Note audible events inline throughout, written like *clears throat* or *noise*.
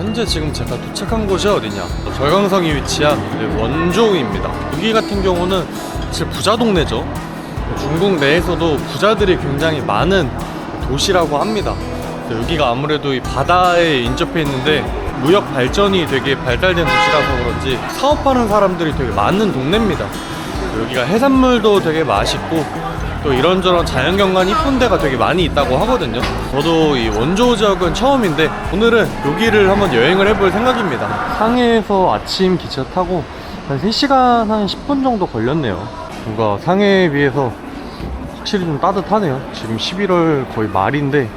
현재 지금 제가 도착한 곳이 어디냐? 절강성이 위치한 네, 원조입니다. 여기 같은 경우는 사실 부자 동네죠. 중국 내에서도 부자들이 굉장히 많은 도시라고 합니다. 여기가 아무래도 이 바다에 인접해 있는데 무역 발전이 되게 발달된 도시라서 그런지 사업하는 사람들이 되게 많은 동네입니다. 여기가 해산물도 되게 맛있고 또 이런저런 자연경관 이쁜 데가 되게 많이 있다고 하거든요. 저도 이 원조 지역은 처음인데 오늘은 여기를 한번 여행을 해볼 생각입니다. 상해에서 아침 기차 타고 한 3시간 한 10분 정도 걸렸네요. 뭔가 상해에 비해서 확실히 좀 따뜻하네요. 지금 11월 거의 말인데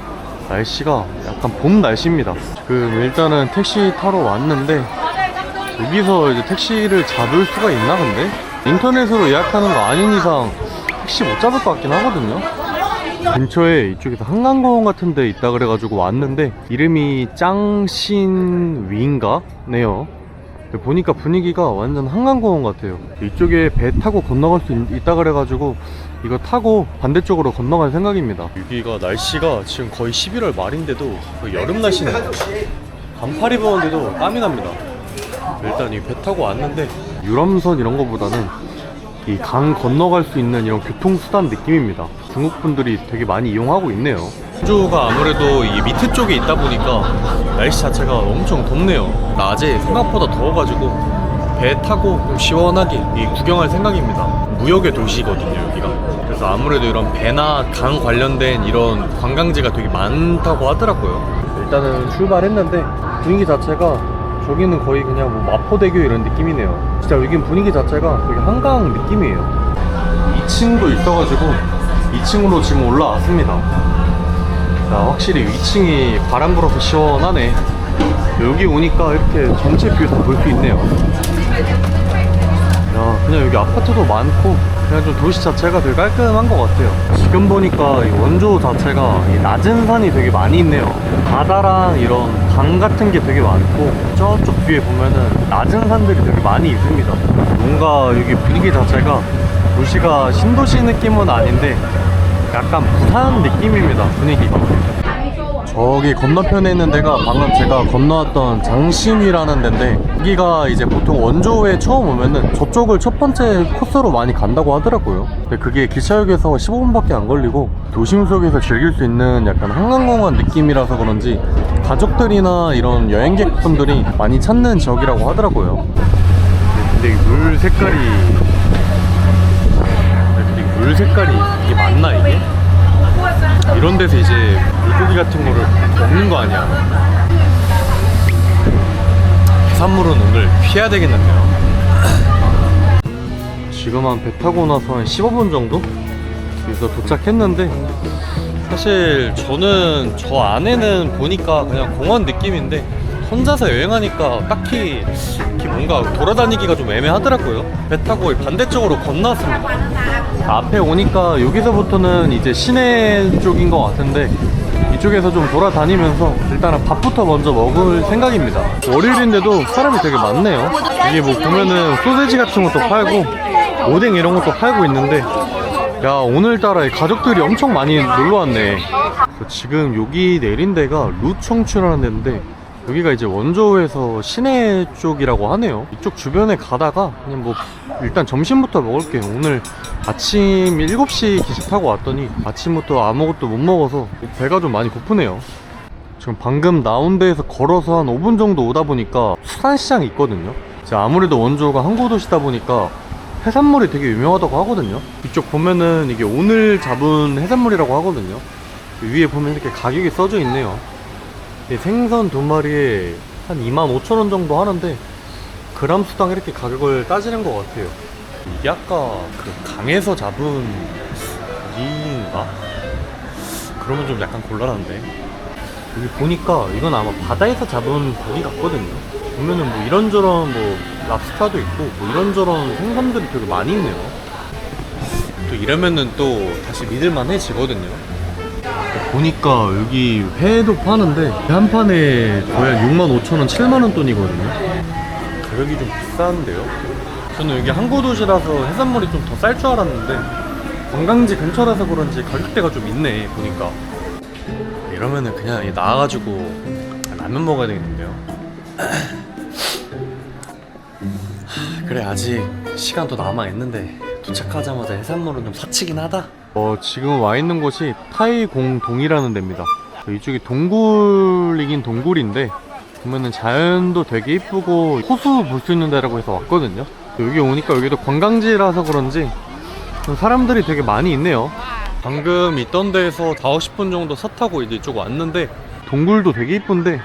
날씨가 약간 봄 날씨입니다. 지금 일단은 택시 타러 왔는데 여기서 이제 택시를 잡을 수가 있나 근데? 인터넷으로 예약하는 거 아닌 이상 택시 못 잡을 것 같긴 하거든요. 근처에 이쪽에서 한강공원 같은 데 있다 그래가지고 왔는데 이름이 짱신위인가? 네요. 보니까 분위기가 완전 한강공원 같아요. 이쪽에 배 타고 건너갈 수 있, 있다 그래가지고 이거 타고 반대쪽으로 건너갈 생각입니다. 여기가 날씨가 지금 거의 11월 말인데도 거의 여름 날씨네요. 반팔 입었는데도 땀이 납니다. 일단 이 배 타고 왔는데 유람선 이런 거보다는 이 강 건너갈 수 있는 이런 교통수단 느낌입니다. 중국 분들이 되게 많이 이용하고 있네요. 호주가 아무래도 이 밑에 쪽에 있다 보니까 날씨 자체가 엄청 덥네요. 낮에 생각보다 더워가지고 배 타고 좀 시원하게 이 구경할 생각입니다. 무역의 도시거든요, 여기가. 그래서 아무래도 이런 배나 강 관련된 이런 관광지가 되게 많다고 하더라고요. 일단은 출발했는데 분위기 자체가 저기는 거의 그냥 뭐 마포대교 이런 느낌이네요. 진짜 여긴 분위기 자체가 되게 한강 느낌이에요. 2층도 있어가지고 2층으로 지금 올라왔습니다. 자, 확실히 2층이 바람 불어서 시원하네. 여기 오니까 이렇게 전체 뷰 다 볼 수 있네요. 야, 그냥 여기 아파트도 많고 그냥 좀 도시 자체가 되게 깔끔한 것 같아요. 지금 보니까 이 원조 자체가 이 낮은 산이 되게 많이 있네요. 바다랑 이런 강 같은 게 되게 많고 저쪽 뒤에 보면은 낮은 산들이 되게 많이 있습니다. 뭔가 여기 분위기 자체가 도시가 신도시 느낌은 아닌데 약간 부산 느낌입니다. 분위기가. 저기 건너편에 있는 데가 방금 제가 건너왔던 장심이라는 데인데 여기가 이제 보통 원조에 처음 오면은 저쪽을 첫 번째 코스로 많이 간다고 하더라고요 근데 그게 기차역에서 15분밖에 안 걸리고 도심 속에서 즐길 수 있는 약간 한강공원 느낌이라서 그런지 가족들이나 이런 여행객분들이 많이 찾는 지역이라고 하더라고요 근데 이물 색깔이 근데 이물 색깔이 이게 맞나 이게? 이런 데서 이제 물고기 같은 거를 먹는 거 아니야. 해산물은 오늘 피해야 되겠는데요. 지금 한 배 타고 나서 한 15분 정도? 여기서 도착했는데 사실 저는 저 안에는 보니까 그냥 공원 느낌인데 혼자서 여행하니까 딱히 이렇게 뭔가 돌아다니기가 좀 애매하더라고요. 배 타고 반대쪽으로 건너왔습니다. 앞에 오니까 여기서부터는 이제 시내 쪽인 것 같은데 이쪽에서 좀 돌아다니면서 일단은 밥부터 먼저 먹을 생각입니다. 월요일인데도 사람이 되게 많네요. 이게 뭐 보면은 소세지 같은 것도 팔고 오뎅 이런 것도 팔고 있는데 야 오늘따라 이 가족들이 엄청 많이 놀러 왔네. 지금 여기 내린 데가 루청추라는 데인데 여기가 이제 원조에서 시내 쪽이라고 하네요. 이쪽 주변에 가다가 그냥 뭐 일단 점심부터 먹을게요. 오늘 아침 7시 기차 타고 왔더니 아침부터 아무것도 못 먹어서 배가 좀 많이 고프네요. 지금 방금 나온 데에서 걸어서 한 5분 정도 오다 보니까 수산시장이 있거든요. 아무래도 원조가 항구도시다 보니까 해산물이 되게 유명하다고 하거든요. 이쪽 보면은 이게 오늘 잡은 해산물이라고 하거든요. 위에 보면 이렇게 가격이 써져 있네요. 이 생선 두 마리에 한 25,000원 정도 하는데 그람 수당 이렇게 가격을 따지는 것 같아요. 이게 아까 그 강에서 잡은 고기인가? 그러면 좀 약간 곤란한데. 여기 보니까 이건 아마 바다에서 잡은 고기 같거든요. 보면은 뭐 이런저런 뭐 랍스타도 있고 뭐 이런저런 생선들이 되게 많이 있네요. 또 이러면은 또 다시 믿을만해지거든요. 보니까 여기 회도 파는데 회한 판에 거의 한 6만 5천 원, 7만 원 돈이거든요. 가격이 좀 비싼데요. 저는 여기 항구 도시라서 해산물이 좀 더 쌀 줄 알았는데 관광지 근처라서 그런지 가격대가 좀 있네 보니까. 이러면은 그냥 나와가지고 라면 먹어야 되겠는데요. *clears throat* 그래 아직 시간도 남아 있는데 도착하자마자 해산물은 좀 사치긴 하다. 어 지금 와 있는 곳이 타이공동이라는 데입니다. 이쪽이 동굴이긴 동굴인데 보면은 자연도 되게 이쁘고 호수 볼 수 있는 데라고 해서 왔거든요. 여기 오니까 여기도 관광지라서 그런지 좀 사람들이 되게 많이 있네요. 방금 있던 데에서 4, 50분 정도 차 타고 이제 이쪽 왔는데 동굴도 되게 이쁜데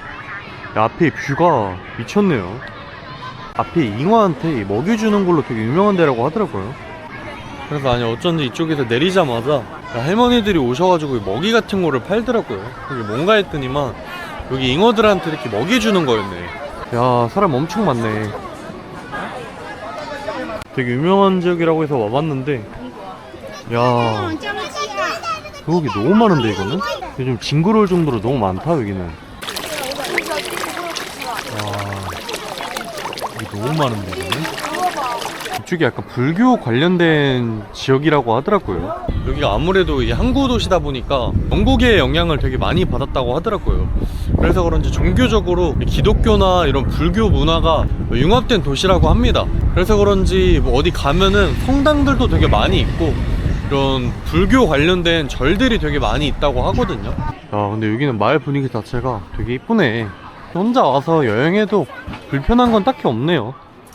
야, 앞에 뷰가 미쳤네요. 앞에 잉어한테 먹이 주는 걸로 되게 유명한 데라고 하더라고요. 그래서 아니 어쩐지 이쪽에서 내리자마자 할머니들이 오셔가지고 먹이 같은 거를 팔더라고요. 그게 뭔가 했더니만 여기 잉어들한테 이렇게 먹이 주는 거였네. 야 사람 엄청 많네. 되게 유명한 지역이라고 해서 와봤는데 야 여기 너무 많은데 이거는? 이게 좀 징그러울 정도로 너무 많다 여기는. 와 이게 너무 많은데 이거는? 이쪽이 약간 불교 관련된 지역이라고 하더라고요. 여기가 아무래도 이 항구 도시다 보니까 영국의 영향을 되게 많이 받았다고 하더라고요. 그래서 그런지 종교적으로 이 기독교나 이런 불교 문화가 융합된 도시라고 합니다. 그래서 그런지 뭐 어디 가면은 성당들도 되게 많이 있고 이런 불교 관련된 절들이 되게 많이 있다고 하거든요. 야, 근데 여기는 마을 분위기 자체가 되게 이쁘네. 혼자 와서 여행해도 불편한 건 딱히 없네요.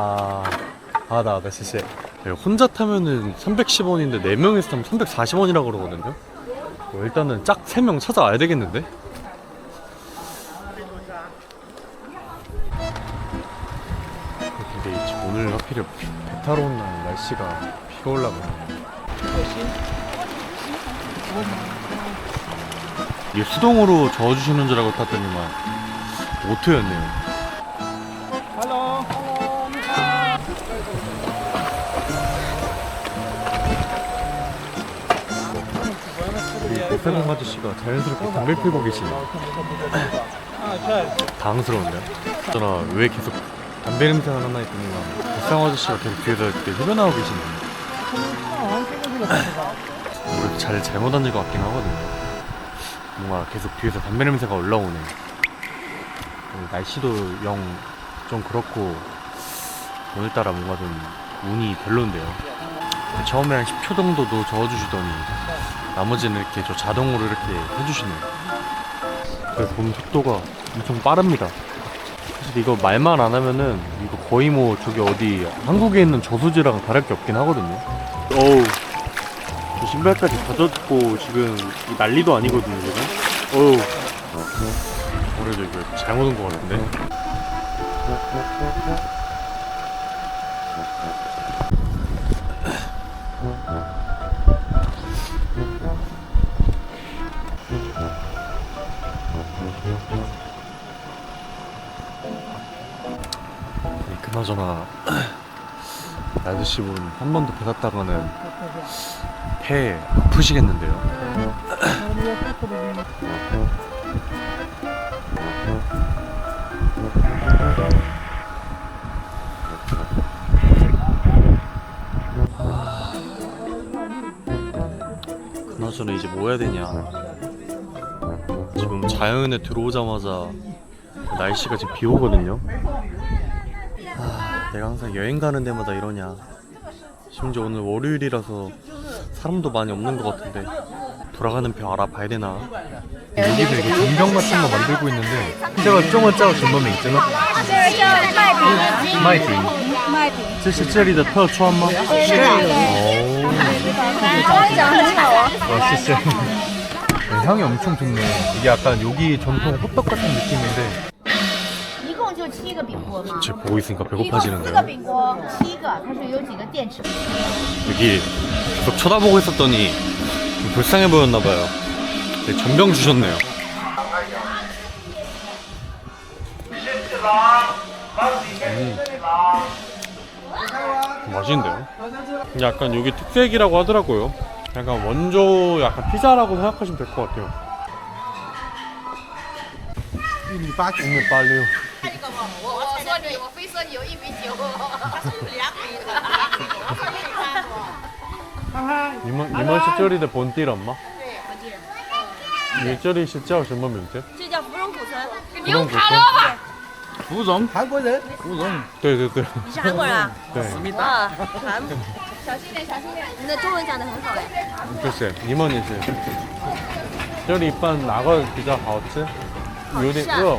아, 아, 나, 나,谢谢. 혼자 타면은 310원인데 4명이서 타면 340원이라고 그러거든요. 뭐 일단은 짝 3명 찾아와야 되겠는데? 근데 이 오늘 하필 배 타러 온 날 날씨가 비가 올라가네. 이게 수동으로 저어주시는 줄 알고 탔더니만 오토였네요. 백사장 아저씨가 자연스럽게 담배 피고 계시네. 당황스러운데요? 저나 왜 계속 담배 냄새가 나나 했더니만 백상 아저씨가 계속 뒤에서 이렇게 흡연하고 계시네. 우리 잘 잘못 앉은 것 같긴 하거든요. 뭔가 계속 뒤에서 담배 냄새가 올라오네. 오늘 날씨도 영 좀 그렇고 오늘따라 뭔가 좀 운이 별론데요. 처음에 한 10초 정도도 저어주시더니 나머지는 이렇게 저 자동으로 이렇게 해주시네요. 그래서 보면 속도가 엄청 빠릅니다. 사실 이거 말만 안 하면은 이거 거의 뭐 저기 어디 한국에 있는 저수지랑 다를 게 없긴 하거든요. 어우, 저 신발까지 다 젖고 지금 이 난리도 아니거든요, 지금. 어우. 그래도 이거 잘못 온 것 같은데. 그나저나 이 아저씨 분한번더배 탔다가는 폐 아프시겠는데요. 그나저나 이제 뭐 해야 되냐. 지금 자연에 들어오자마자 날씨가 지금 비 오거든요. 아, 내가 항상 여행 가는 데마다 이러냐. 심지어 오늘 월요일이라서 사람도 많이 없는 것 같은데 돌아가는 표 알아봐야 되나? 여기서 이거 전병 같은 거 만들고 있는데 제가 中文叫什么名字呢?这个叫麦饼，麦饼麦饼，这是这里的特川吗?对对对， 오. 它长得很好啊。 와, 진짜. 향이 엄청 좋네. 이게 약간 여기 전통 호떡 같은 느낌인데 一共就七 个饼锅吗？ 지금 보고 있으니까 一共四个 배고파지는데요. 饼锅，七个，它是有几个电池？ 여기 계속 쳐다보고 있었더니 좀 불쌍해 보였나 봐요. 네, 전병 주셨네요. 맛있는데요? 약간 여기 특색이라고 하더라고요. 약간 원조 약간 피자라고 생각하시면 될 것 같아요. 一米八九。 오늘 빨리요. 个嘛，我我说你，我非说你有一米九。他说有两米的，两米，我说你看我。你们你们是这里的本地人吗？对，本地人。你这里是叫什么名字？这叫芙蓉古村。你用卡了吧？芙蓉，韩国人。芙蓉，对对对。你是韩国人啊？对。哇，韩。小心点，小心点。你的中文讲得很好哎。不是，你们也是。这里饭哪个比较好吃？有点饿。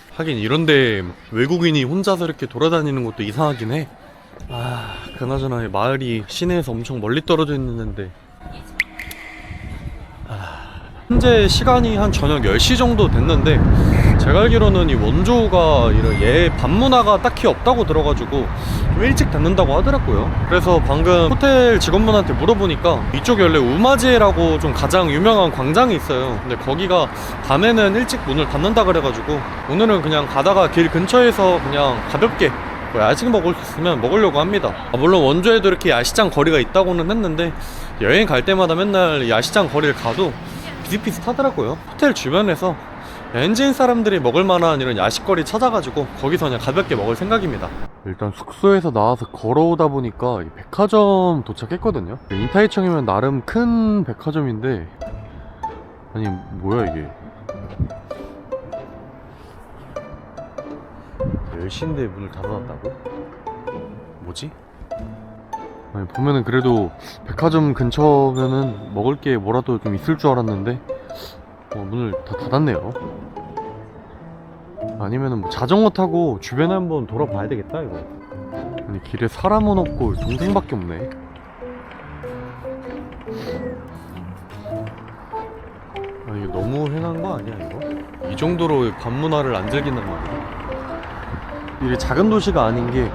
하긴 이런데 외국인이 혼자서 이렇게 돌아다니는 것도 이상하긴 해. 아, 그나저나 이 마을이 시내에서 엄청 멀리 떨어져 있는데. 아, 현재 시간이 한 저녁 10시 정도 됐는데 제가 알기로는 이 원조가 이런 얘 밤문화가 딱히 없다고 들어가지고 좀 일찍 닫는다고 하더라고요. 그래서 방금 호텔 직원분한테 물어보니까 이쪽에 원래 우마지라고 좀 가장 유명한 광장이 있어요. 근데 거기가 밤에는 일찍 문을 닫는다 그래가지고 오늘은 그냥 가다가 길 근처에서 그냥 가볍게 뭐 야식 먹을 수 있으면 먹으려고 합니다. 아, 물론 원조에도 이렇게 야시장 거리가 있다고는 했는데 여행 갈 때마다 맨날 야시장 거리를 가도 비슷비슷하더라고요. 호텔 주변에서 현지인 사람들이 먹을 만한 이런 야식거리 찾아가지고 거기서 그냥 가볍게 먹을 생각입니다. 일단 숙소에서 나와서 걸어오다 보니까 이 백화점 도착했거든요. 인타이청이면 나름 큰 백화점인데 아니 뭐야 이게 10시인데 문을 닫아놨다고? 뭐지? 아니 보면은 그래도 백화점 근처면은 먹을 게 뭐라도 좀 있을 줄 알았는데 어, 문을 다 닫았네요. 아니면은 뭐 자전거 타고 주변에 한번 돌아봐야 되겠다 이거. 아니 길에 사람은 없고 동생밖에 없네. 아니 이거 너무 흔한 거 아니야 이거? 이 정도로 밤문화를 안 즐긴단 말이야. 이게 작은 도시가 아닌 게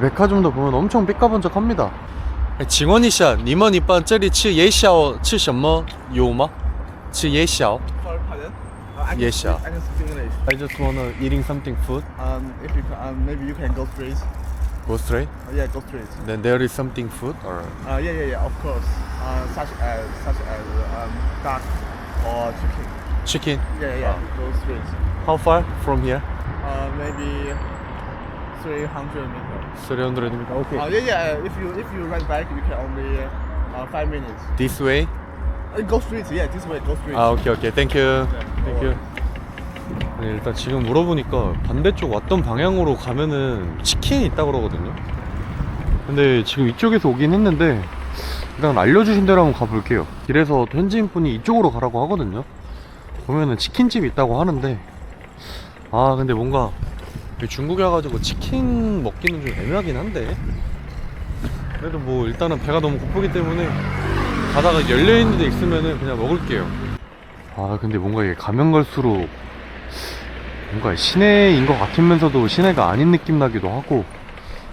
백화점도 보면 엄청 삐까번쩍합니다. 请问一下，你们一般这里吃夜宵吃什么有吗？ It's 예샤. Pardon? Uh, I I can speak English. I just wanna eating something food. Um, if you um, maybe you can go straight. Go straight. Uh, yeah, go straight. Then there is something food or Uh, yeah, yeah, yeah. Of course. Uh, such as such as um, duck or chicken. chicken. Yeah, yeah. you oh. Go straight. How far from here? Uh, maybe 300 meters. 300 meters. Okay. Uh, yeah, yeah. If you if you ride back, you can only uh, five minutes. This way. Go straight. Yeah, this way. Go straight. 아 오케이 오케이. Thank you. 네, 일단 지금 물어보니까 반대쪽 왔던 방향으로 가면은 치킨이 있다 그러거든요. 근데 지금 이쪽에서 오긴 했는데 일단 알려주신 대로 한번 가볼게요. 길에서 현지인 분이 이쪽으로 가라고 하거든요. 보면은 치킨집 있다고 하는데 아 근데 뭔가 중국에 와가지고 치킨 먹기는 좀 애매하긴 한데 그래도 뭐 일단은 배가 너무 고프기 때문에 가다가 열려있는 데 있으면은 그냥 먹을게요. 아 근데 뭔가 이게 가면 갈수록 뭔가 시내인 것 같으면서도 시내가 아닌 느낌 나기도 하고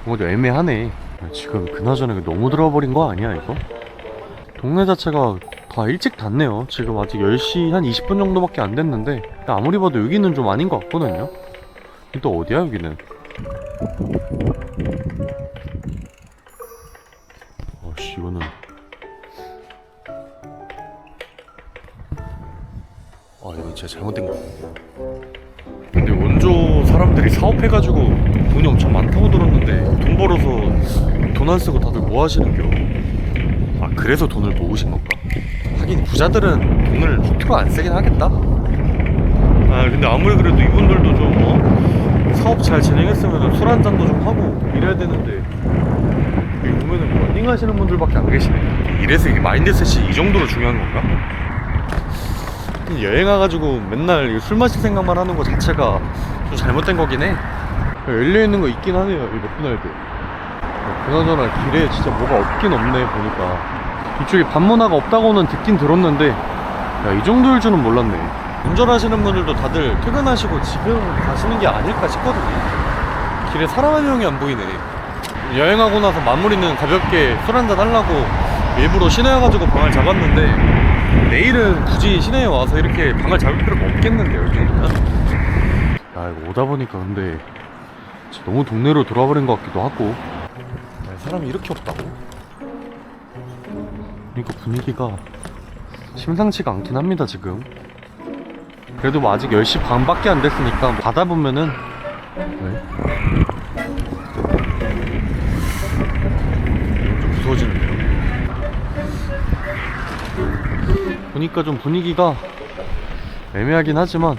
뭔가 좀 애매하네 지금 그나저나 너무 들어버린 거 아니야 이거? 동네 자체가 다 일찍 닫네요 지금 아직 10시 한 20분 정도밖에 안 됐는데 아무리 봐도 여기는 좀 아닌 것 같거든요 또 어디야 여기는 진짜 잘못된 거 근데 원조 사람들이 사업해가지고 돈이 엄청 많다고 들었는데 돈 벌어서 돈 안 쓰고 다들 뭐 하시는겨? 아 그래서 돈을 모으신 건가? 하긴 부자들은 돈을 허투루 안 쓰긴 하겠다. 아 근데 아무리 그래도 이분들도 좀 어? 사업 잘 진행했으면 술 한 잔도 좀 하고 이래야 되는데 여기 보면은 러닝 하시는 분들밖에 안 계시네. 이래서 이게 마인드셋이 이 정도로 중요한 건가? 여행 와가지고 맨날 이술 마실 생각만 하는 거 자체가 좀 잘못된 거긴 해. 열려 있는 거 있긴 하네요. 이 맥도날드. 어, 그나저나 길에 진짜 뭐가 없긴 없네 보니까 이쪽에 반문화가 없다고는 듣긴 들었는데 야, 이 정도일 줄은 몰랐네. 운전하시는 분들도 다들 퇴근하시고 지금 가시는 게 아닐까 싶거든요. 길에 사람 한 명이 안 보이네. 여행하고 나서 마무리는 가볍게 술 한잔 하려고 일부러 시내 와가지고 방을 잡았는데 내일은 굳이 시내에 와서 이렇게 방을 잡을 필요가 없겠는데요, 이 정도면? 야, 이거 오다 보니까 근데 너무 동네로 돌아버린 것 같기도 하고 야, 사람이 이렇게 없다고? 그러니까 분위기가 심상치가 않긴 합니다 지금 그래도 뭐 아직 10시 반밖에 안 됐으니까 받아보면은 왜? 좀 무서워지는데 보니까 좀 분위기가 애매하긴 하지만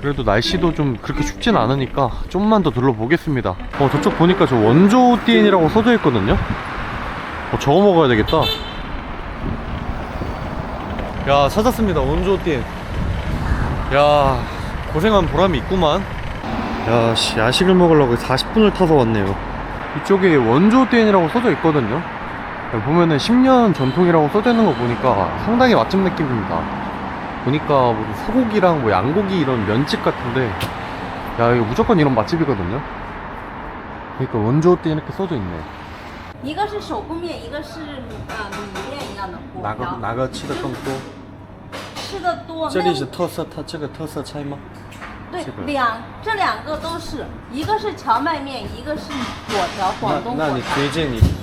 그래도 날씨도 좀 그렇게 춥진 않으니까 좀만 더 둘러보겠습니다. 어 저쪽 보니까 저 원조 띠엔이라고 써져 있거든요. 어 저거 먹어야 되겠다. 야 찾았습니다. 원조 띠엔. 야 고생한 보람이 있구만. 야 씨, 야식을 먹으려고 40분을 타서 왔네요. 이쪽에 원조 띠엔이라고 써져 있거든요 보면은 10년 전통이라고 써져 있는 거 보니까 상당히 맛집 느낌입니다 보니까 뭐 소고기랑 뭐 양고기 이런 면집 같은데 야 이거 무조건 이런 맛집이거든요 그러니까 원조 때 이렇게 써져 있네 一个是手工面，一个是呃米面一样的果条。哪个吃的更多吃的多，这里那是特色它这个特色菜吗对这个两这两个都是，一个是荞麦面，一个是果条，广东果条。推荐你你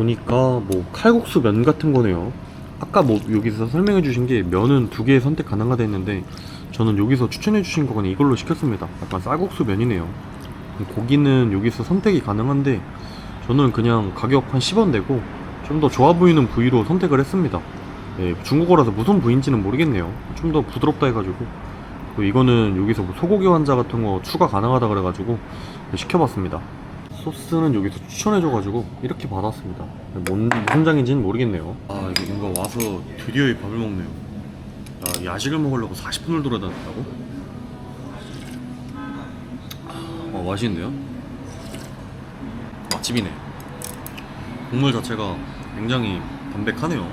보니까 뭐 칼국수 면 같은 거네요. 아까 뭐 여기서 설명해 주신 게 면은 두 개 선택 가능하다 했는데 저는 여기서 추천해 주신 거 그냥 이걸로 시켰습니다. 약간 쌀국수 면이네요. 고기는 여기서 선택이 가능한데 저는 그냥 가격 한 10원 내고 좀 더 좋아 보이는 부위로 선택을 했습니다. 예, 중국어라서 무슨 부위인지는 모르겠네요. 좀 더 부드럽다 해가지고. 이거는 여기서 뭐 소고기 환자 같은 거 추가 가능하다 그래가지고 시켜봤습니다. 소스는 여기서 추천해줘가지고 이렇게 받았습니다. 뭔, 무슨 장인지는 모르겠네요. 아, 이게 뭔가 와서 드디어 이 밥을 먹네요. 야, 야식을 먹으려고 40분을 돌아다녔다고? 어, 맛있는데요? 맛집이네. 국물 자체가 굉장히 담백하네요.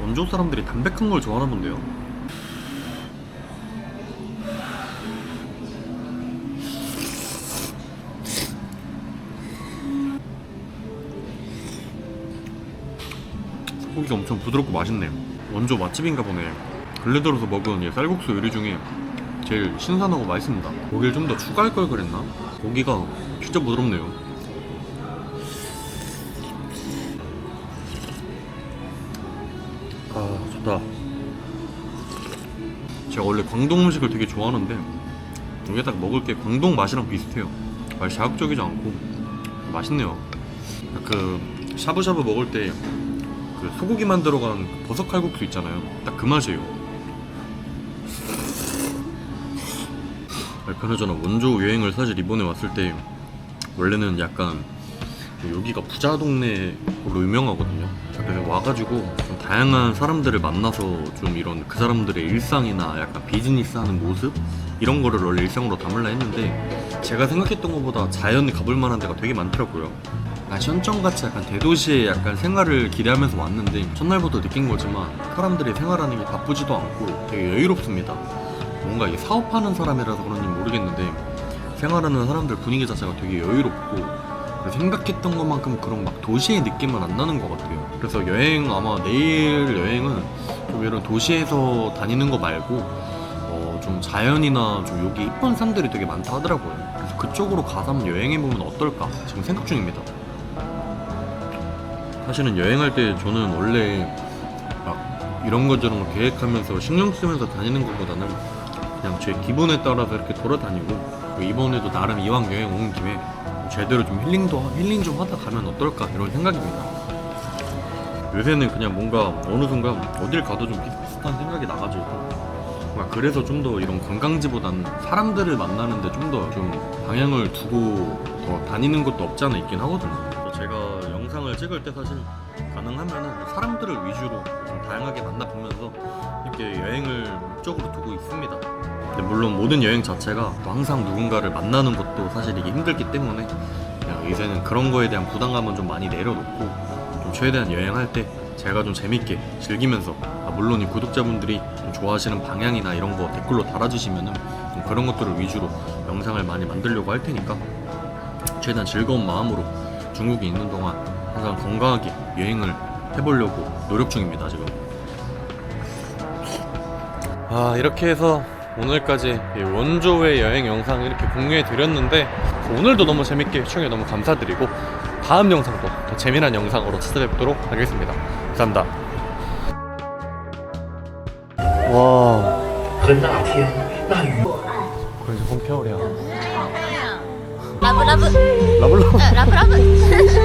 원조 사람들이 담백한 걸 좋아하나 본데요. 고기가 엄청 부드럽고 맛있네요. 원조 맛집인가 보네. 근래 들어서 먹은 이 쌀국수 요리 중에 제일 신선하고 맛있습니다. 고기를 좀 더 추가할 걸 그랬나? 고기가 진짜 부드럽네요. 아 좋다 제가 원래 광동 음식을 되게 좋아하는데 여기에 딱 먹을 게 광동 맛이랑 비슷해요 맛이 자극적이지 않고 맛있네요 그 샤브샤브 먹을 때 그 소고기만 들어간 그 버섯 칼국수 있잖아요. 딱 그 맛이에요. 아니, 그나저나 원조 여행을 사실 이번에 왔을 때 원래는 약간 여기가 부자 동네로 유명하거든요. 그래서 와가지고 좀 다양한 사람들을 만나서 좀 이런 그 사람들의 일상이나 약간 비즈니스 하는 모습? 이런 거를 원래 일상으로 담으려 했는데 제가 생각했던 것보다 자연 가볼 만한 데가 되게 많더라고요. 약간 현정같이 약간 대도시의 약간 생활을 기대하면서 왔는데 첫날부터 느낀 거지만 사람들이 생활하는 게 바쁘지도 않고 되게 여유롭습니다. 뭔가 이 사업하는 사람이라서 그런지 모르겠는데 생활하는 사람들 분위기 자체가 되게 여유롭고 생각했던 것만큼 그런 막 도시의 느낌은 안 나는 것 같아요. 그래서 여행 아마 내일 여행은 좀 이런 도시에서 다니는 거 말고 어, 좀 자연이나 좀 여기 이쁜 산들이 되게 많다 하더라고요. 그쪽으로 가서 한번 여행해 보면 어떨까 지금 생각 중입니다. 사실은 여행할 때 저는 원래 막 이런 거 저런 거 계획하면서 신경 쓰면서 다니는 것보다는 그냥 제 기분에 따라서 이렇게 돌아다니고 이번에도 나름 이왕 여행 온 김에 제대로 좀 힐링도 하- 힐링 좀 하다 가면 어떨까 이런 생각입니다. 요새는 그냥 뭔가 어느 순간 어딜 가도 좀 비슷비슷한 생각이 나가지고 뭔가 그래서 좀 더 이런 관광지보다는 사람들을 만나는데 좀 더 좀 방향을 두고 더 다니는 것도 없지 않아 있긴 하거든요. 제가 영상을 찍을 때 사실 가능하면은 사람들을 위주로 좀 다양하게 만나보면서 이렇게 여행을 목적으로 두고 있습니다. 근데 물론 모든 여행 자체가 또 항상 누군가를 만나는 것도 사실 이게 힘들기 때문에 그냥 이제는 그런 거에 대한 부담감은 좀 많이 내려놓고 좀 최대한 여행할 때 제가 좀 재밌게 즐기면서 아, 물론 이 구독자분들이 좀 좋아하시는 방향이나 이런 거 댓글로 달아주시면은 좀 그런 것들을 위주로 영상을 많이 만들려고 할 테니까 최대한 즐거운 마음으로 중국에 있는 동안 항상 건강하게 여행을 해보려고 노력 중입니다 지금. 아 이렇게 해서 오늘까지 이 원조의 여행 영상 이렇게 공유해 드렸는데 오늘도 너무 재밌게 시청해 너무 감사드리고 다음 영상도 더 재미난 영상으로 찾아뵙도록 하겠습니다 감사합니다 와 和那天那雨。 그래서 홈페어리야 라브 라브 라블라블 어, 라브 라브